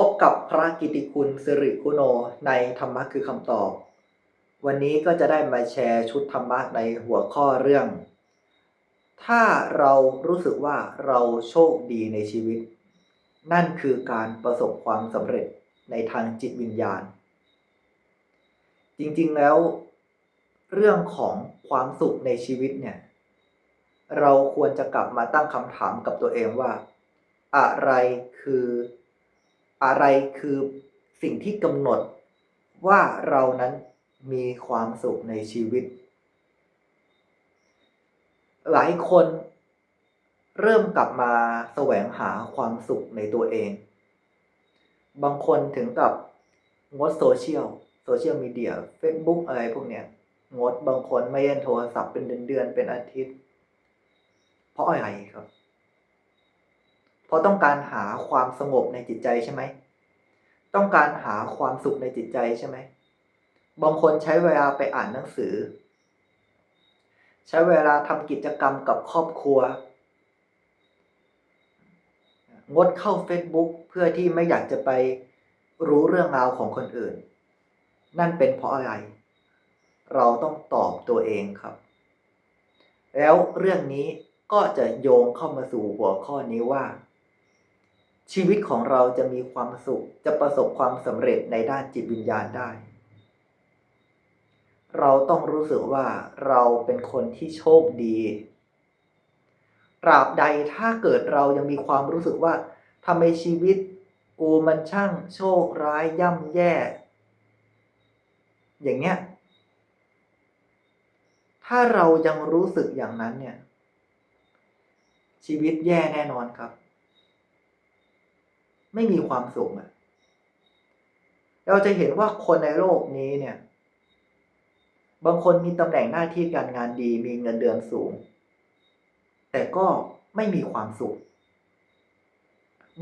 พบกับพระกิติคุณสิริคุโนในธรรมะคือคำตอบ วันนี้ก็จะได้มาแชร์ชุดธรรมะในหัวข้อเรื่อง ถ้าเรารู้สึกว่าเราโชคดีในชีวิต นั่นคือการประสบความสำเร็จในทางจิตวิญญาณ จริงๆแล้ว เรื่องของความสุขในชีวิตเนี่ย เราควรจะกลับมาตั้งคำถามกับตัวเองว่า อะไรคือ อะไรคือสิ่งที่กำหนดว่าเรานั้นมีความสุขในชีวิต หลายคนเริ่มกลับมาแสวงหาความสุขในตัวเอง บางคนถึงกับงดโซเชียล โซเชียลมีเดีย Facebook อะไรพวกเนี้ย งดบางคนไม่เล่นโทรศัพท์เป็นเดือนๆ เป็นอาทิตย์ เพราะอะไรครับ เพราะต้องการหาความสงบในจิตใจใช่ไหม ต้องการหาความสุขในจิตใจใช่ไหม บางคนใช้เวลาไปอ่านหนังสือ ใช้เวลาทำกิจกรรมกับครอบครัว งดเข้า Facebook เพื่อที่ไม่อยากจะไปรู้เรื่องราวของคนอื่น นั่นเป็นเพราะอะไร เราต้องตอบตัวเองครับ แล้วเรื่องนี้ก็จะโยงเข้ามาสู่หัวข้อนี้ว่า ชีวิตของเราจะมีความสุข จะประสบความสำเร็จในด้านจิตวิญญาณได้ เราต้องรู้สึกว่าเราเป็นคนที่โชคดีตราบใดถ้าเกิดเรายังมีความรู้สึกว่าทำไมชีวิตกูมันช่างโชคร้ายย่ำแย่ อย่างเงี้ย ถ้าเรายังรู้สึกอย่างนั้นเนี่ย ชีวิตแย่แน่นอนครับ ไม่มีความสุขอะเราจะเห็นว่าคนในโลกนี้เนี่ย บางคนมีตำแหน่งหน้าที่การงานดีมีเงินเดือนสูง แต่ก็ไม่มีความสุข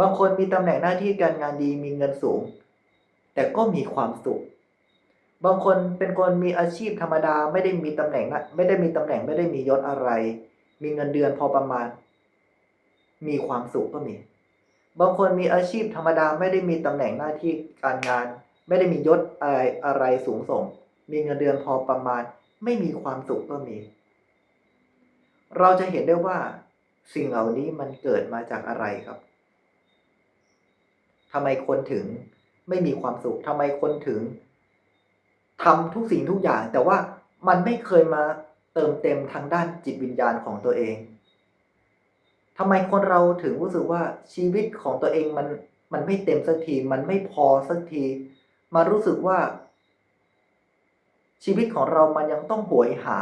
บางคนมีตำแหน่งหน้าที่การงานดีมีเงินสูง แต่ก็มีความสุข บางคนเป็นคนมีอาชีพธรรมดาไม่ได้มีตำแหน่งนะไม่ได้มีตำแหน่งไม่ได้มียศอะไร มีเงินเดือนพอประมาณ มีความสุขก็มี บางคนมีอาชีพธรรมดาไม่ได้มีตำแหน่งหน้าที่การงาน ไม่ได้มียศอะไรอะไรสูงส่ง มีเงินเดือนพอประมาณ ไม่มีความสุขก็มี เราจะเห็นได้ว่า สิ่งเหล่านี้มันเกิดมาจากอะไรครับทำไมคนถึงไม่มีความสุขทำไมคนถึงทำทุกสิ่งทุกอย่าง แต่ว่ามันไม่เคยมาเติมเต็มทางด้านจิตวิญญาณของตัวเอง ทำไมคนเราถึงรู้สึกว่าชีวิตของตัวเองมันมันไม่เต็มสักที มันไม่พอสักที มารู้สึกว่า ชีวิตของเรามันยังต้องหวยหา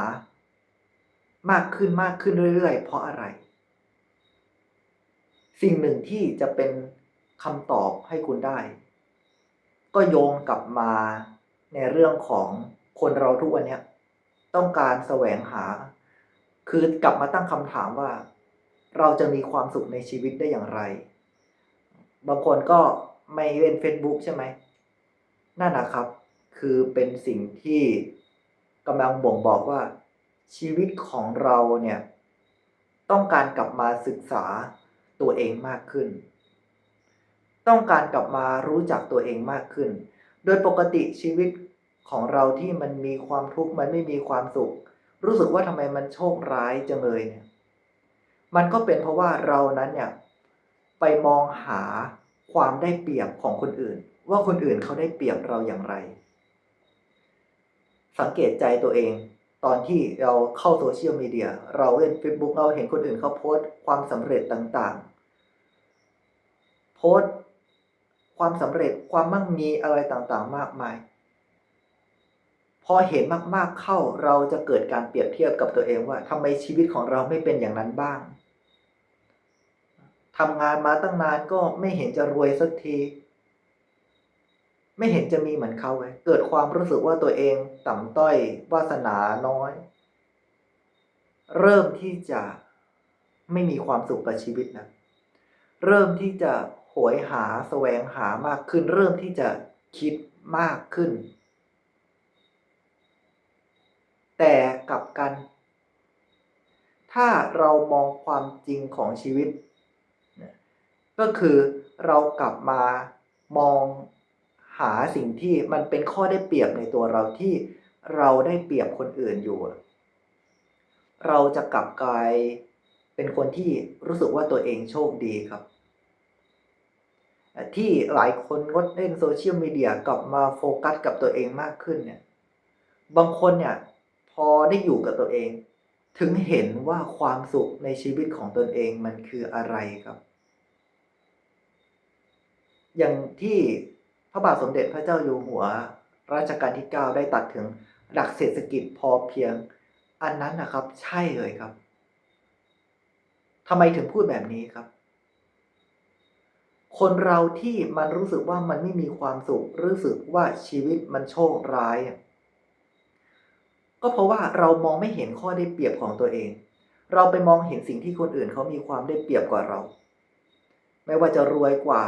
มากขึ้นมากขึ้นเรื่อยๆ เพราะอะไร สิ่งหนึ่งที่จะเป็นคำตอบให้คุณได้ ก็โยงกลับมาในเรื่องของคนเราทุกวันนี้ต้องการแสวงหา คือกลับมาตั้งคำถามว่า เราจะมีความสุขในชีวิตได้อย่างไร บางคนก็ไม่เล่น Facebook ใช่ไหมนั่นนะครับ คือเป็นสิ่งที่กำลังบ่งบอกว่า ชีวิตของเราเนี่ย ต้องการกลับมาศึกษาตัวเองมากขึ้น ต้องการกลับมารู้จักตัวเองมากขึ้น โดยปกติชีวิตของเราที่มันมีความทุกข์มันไม่มีความสุข รู้สึกว่าทำไมมันโชคร้ายจังเลยเนี่ย มันก็เป็นเพราะว่าเรานั้นเนี่ยไปมองหาความได้เปรียบของคนอื่น ว่าคนอื่นเขาได้เปรียบเราอย่างไร สังเกตใจตัวเอง ตอนที่เราเข้าโซเชียลมีเดียเราเล่น Facebook เราเห็นคนอื่นเขาโพสต์ความสำเร็จต่างๆ โพสต์ความสำเร็จความมั่งมีอะไรต่างๆ มากมาย พอเห็นมากๆเข้าเราจะเกิดการเปรียบเทียบกับตัวเองว่าทำไมชีวิตของเราไม่เป็นอย่างนั้นบ้าง ทำงานมาตั้งนานก็ไม่เห็นจะรวยสักที ไม่เห็นจะมีเหมือนเขาเลยเกิดความรู้สึกว่าตัวเองต่ำต้อยวาสนาน้อย เริ่มที่จะไม่มีความสุขกับชีวิตนะ เริ่มที่จะโหยหาแสวงหามากขึ้น เริ่มที่จะคิดมากขึ้น แต่กลับกัน ถ้าเรามองความจริงของชีวิต ก็คือเรากลับมามองหาสิ่งที่มันเป็นข้อได้เปรียบในตัวเราที่เราได้เปรียบคนอื่นอยู่ เราจะกลับกลายเป็นคนที่รู้สึกว่าตัวเองโชคดีครับ ที่หลายคนงดเล่นโซเชียลมีเดียกลับมาโฟกัสกับตัวเองมากขึ้นเนี่ย บางคนเนี่ยพอได้อยู่กับตัวเอง ถึงเห็นว่าความสุขในชีวิตของตนเองมันคืออะไรครับ อย่างที่พระบาทสมเด็จพระเจ้าอยู่หัวรัชกาลที่ 9 ได้ตัดถึงหลักเศรษฐกิจพอเพียง อันนั้นนะครับ ใช่เลยครับทำไมถึงพูดแบบนี้ครับ คนเราที่มันรู้สึกว่ามันไม่มีความสุขรู้สึกว่าชีวิตมันโชคร้าย ก็เพราะว่าเรามองไม่เห็นข้อได้เปรียบของตัวเอง เราไปมองเห็นสิ่งที่คนอื่นเขามีความได้เปรียบกว่าเรา ไม่ว่าจะรวยกว่า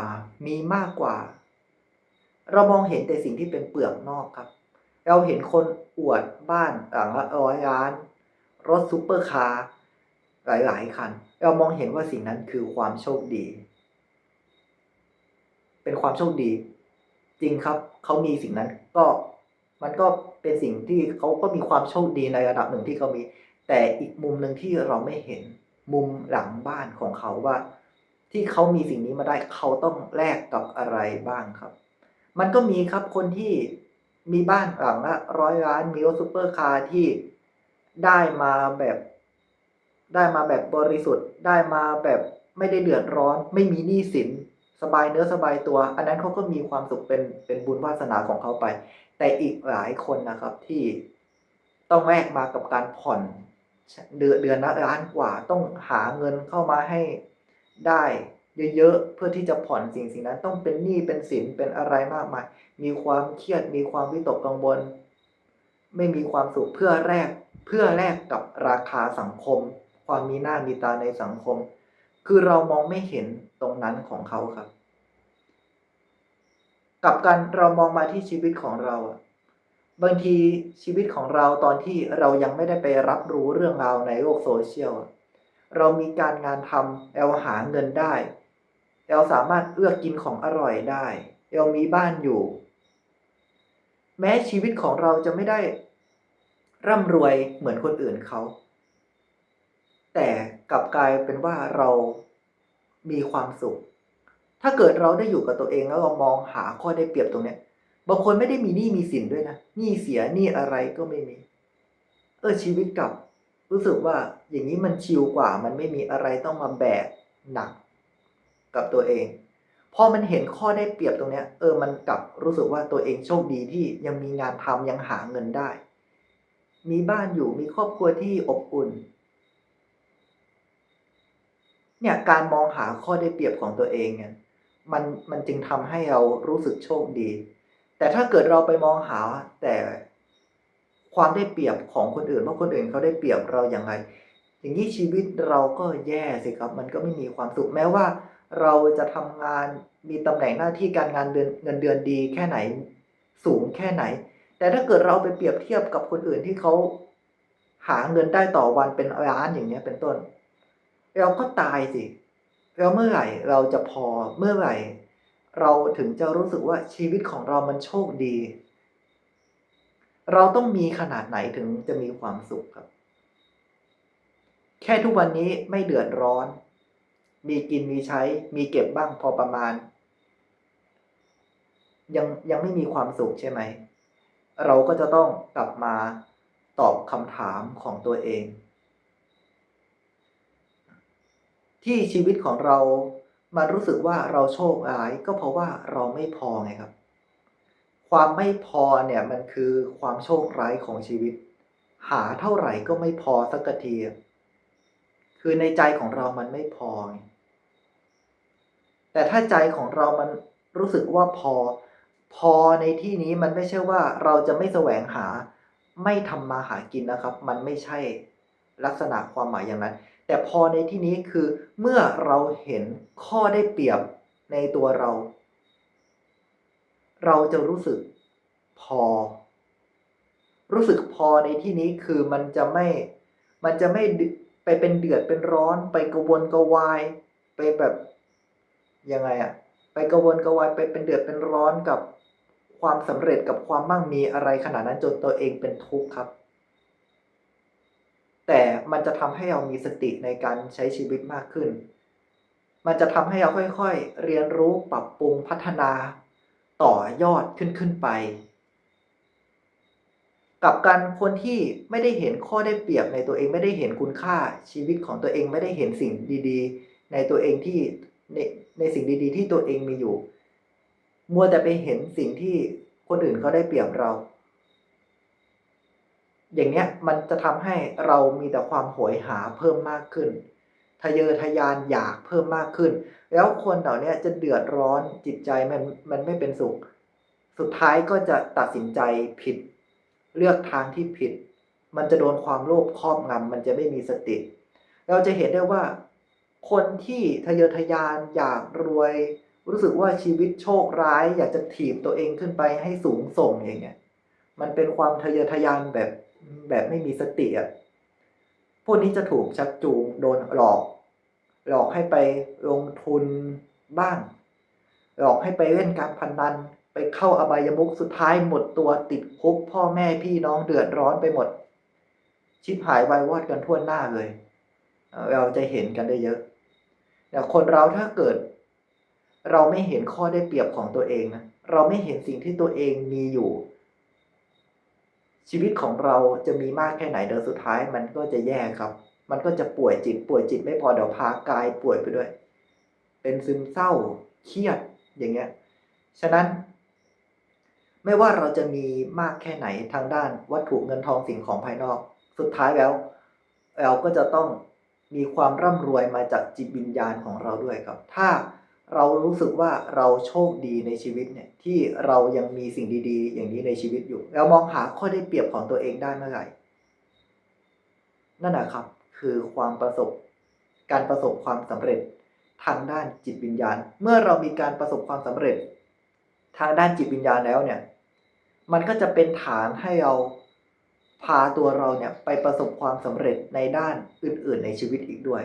มีมากกว่า เรามองเห็นแต่สิ่งที่เป็นเปลือกนอกครับ เราเห็นคนอวดบ้านหลังละร้อยล้าน รถซูเปอร์คาร์หลาย ๆ คัน เรามองเห็นว่าสิ่งนั้นคือความโชคดี เป็นความโชคดี จริงครับ เขามีสิ่งนั้นก็มันก็เป็นสิ่งที่เขาก็มีความโชคดีในระดับหนึ่งที่เขามี แต่อีกมุมหนึ่งที่เราไม่เห็นมุมหลังบ้านของเขาว่า ที่เขามีสิ่งนี้มาได้เขาต้องแลกกับอะไรบ้างครับ มันก็มีครับคนที่มีบ้านหลังละร้อยล้านมีรถซูเปอร์คาร์ที่ได้มาแบบ ได้มาแบบบริสุทธิ์ ได้มาแบบไม่ได้เดือดร้อน ไม่มีหนี้สินสบายเนื้อสบายตัว อันนั้นเขาก็มีความสุขเป็นเป็นบุญวาสนาของเขาไป แต่อีกหลายคนนะครับที่ต้องแลกมากับการผ่อนเดือนเดือนละล้านกว่าต้องหาเงินเข้ามาให้ ได้เยอะๆเพื่อที่จะผ่อนสิ่งสิ่งนั้นต้องเป็นหนี้เป็นสินเป็นอะไรมากมาย มีความเครียดมีความวิตกกังวล ไม่มีความสุขเพื่อแลกเพื่อแลกกับราคาสังคม ความมีหน้ามีตาในสังคม คือเรามองไม่เห็นตรงนั้นของเขาครับกับการเรามองมาที่ชีวิตของเราบางทีชีวิตของเราตอนที่เรายังไม่ได้ไปรับรู้เรื่องราวในโลกโซเชียล เรามีการงานทำเราหาเงินได้เราสามารถเลือกินของอร่อยได้เรามีบ้านอยู่ แม้ชีวิตของเราจะไม่ได้ ร่ำรวยเหมือนคนอื่นเขา แต่กลับกลายเป็นว่าเรามีความสุข ถ้าเกิดเราได้อยู่กับตัวเองแล้วเรามองหาข้อได้เปรียบตรงเนี้ย บางคนไม่ได้มีหนี้มีสินด้วยนะ หนี้เสียหนี้อะไรก็ไม่มี เออชีวิตกับ รู้สึกว่าอย่างนี้มันชิลกว่า มันไม่มีอะไรต้องมาแบกหนักกับตัวเองพอมันเห็นข้อได้เปรียบตรงเนี้ยเออมันกลับรู้สึกว่าตัวเองโชคดีที่ยังมีงานทำยังหาเงินได้ มีบ้านอยู่มีครอบครัวที่อบอุ่น เนี่ยการมองหาข้อได้เปรียบของตัวเองเนี่ยมันมันจึงทำให้เรารู้สึกโชคดี แต่ถ้าเกิดเราไปมองหาแต่ ความได้เปรียบของคนอื่นว่าคนอื่นเขาได้เปรียบเราอย่างไร อย่างนี้ชีวิตเราก็แย่สิครับ มันก็ไม่มีความสุขแม้ว่า เราจะทำงานมีตำแหน่งหน้าที่การงานเดือนเงินเดือนดีแค่ไหนสูงแค่ไหน แต่ถ้าเกิดเราไปเปรียบเทียบกับคนอื่นที่เขาหาเงินได้ต่อวันเป็นล้านอย่างเนี้ยเป็นต้น เราก็ตายสิแล้วเมื่อไหร่เราจะพอเมื่อไหร่ เราถึงจะรู้สึกว่าชีวิตของเรามันโชคดี เราต้องมีขนาดไหนถึงจะมีความสุขครับ แค่ทุกวันนี้ไม่เดือดร้อน มีกินมีใช้ มีเก็บบ้างพอประมาณ ยังยังไม่มีความสุขใช่ไหม เราก็จะต้องกลับมาตอบคำถามของตัวเอง ที่ชีวิตของเรามันรู้สึกว่าเราโชคร้ายก็เพราะว่าเราไม่พอไงครับ ความไม่พอเนี่ยมันคือความโชคร้ายของชีวิต หาเท่าไหร่ก็ไม่พอสักที คือในใจของเรามันไม่พอ แต่ถ้าใจของเรามันรู้สึกว่าพอ พอในที่นี้มันไม่ใช่ว่าเราจะไม่แสวงหา ไม่ทำมาหากินนะครับ มันไม่ใช่ลักษณะความหมายอย่างนั้น แต่พอในที่นี้คือเมื่อเราเห็นข้อได้เปรียบในตัวเรา เราจะรู้สึกพอ รู้สึกพอในที่นี้คือมันจะไม่ มันจะไม่ไปเป็นเดือดเป็นร้อนไปกระวนกระวาย ไปแบบยังไงอะไปกระวนกระวายไปเป็นเดือดเป็นร้อนกับความสำเร็จกับความมั่งมีอะไรขนาดนั้นจนตัวเองเป็นทุกข์ครับ แต่มันจะทำให้เรามีสติในการใช้ชีวิตมากขึ้น มันจะทำให้เราค่อยๆ เรียนรู้ปรับปรุงพัฒนา ต่อยอดขึ้นขึ้นไป กับการคนที่ไม่ได้เห็นข้อได้เปรียบในตัวเองไม่ได้เห็นคุณค่าชีวิตของตัวเองไม่ได้เห็นสิ่งดี ๆ ในตัวเองที่ในในสิ่งดี ๆ ที่ตัวเองมีอยู่ มัวแต่ไปเห็นสิ่งที่คนอื่นเขาได้เปรียบเรา อย่างเนี้ยมันจะทำให้เรามีแต่ความโหยหาเพิ่มมากขึ้น ทะเยอทะยานอยากเพิ่มมากขึ้น แล้วคนเหล่านี้จะเดือดร้อนจิตใจมันมันไม่เป็นสุข สุดท้ายก็จะตัดสินใจผิด เลือกทางที่ผิด มันจะโดนความโลภครอบงำมันจะไม่มีสติ เราจะเห็นได้ว่า คนที่ทะเยอทะยานอยากรวย รู้สึกว่าชีวิตโชคร้าย อยากจะถีบตัวเองขึ้นไปให้สูงส่งอย่างเงี้ยมันเป็นความทะเยอทะยานแบบแบบไม่มีสติอะพวกนี้จะถูกชักจูงโดนหลอก หลอกให้ไปลงทุนบ้าง หลอกให้ไปเล่นการพนนัน ไปเข้าอบายมุขสุดท้ายหมดตัวติดคุกพ่อแม่พี่น้องเดือดร้อนไปหมด ชิบหายวายวอดกันทั่วหน้าเลยเอ่อเราจะเห็นกันได้เยอะ แต่คนเราถ้าเกิด เราไม่เห็นข้อได้เปรียบของตัวเองนะ เราไม่เห็นสิ่งที่ตัวเองมีอยู่ ชีวิตของเราจะมีมากแค่ไหนเดินสุดท้ายมันก็จะแย่ครับ มันก็จะป่วยจิตป่วยจิตไม่พอเดี๋ยวพากายป่วยไปด้วย เป็นซึมเศร้าเครียดอย่างเงี้ย ฉะนั้น ไม่ว่าเราจะมีมากแค่ไหนทางด้านวัตถุเงินทองสิ่งของภายนอก สุดท้ายแล้ว เราก็จะต้องมีความร่ำรวยมาจากจิตวิญญาณของเราด้วยครับ ถ้าเรารู้สึกว่าเราโชคดีในชีวิตเนี่ยที่เรายังมีสิ่งดีๆ อย่างนี้ในชีวิตอยู่ เรามองหาข้อได้เปรียบของตัวเองได้เมื่อไหร่นั่นแหละครับ คือความประสบ การประสบความสำเร็จทางด้านจิตวิญญาณ เมื่อเรามีการประสบความสำเร็จ ทางด้านจิตวิญญาณแล้วเนี่ย มันก็จะเป็นฐานให้เราพาตัวเราเนี่ยไปประสบความสำเร็จในด้านอื่น ๆ ในชีวิตอีกด้วย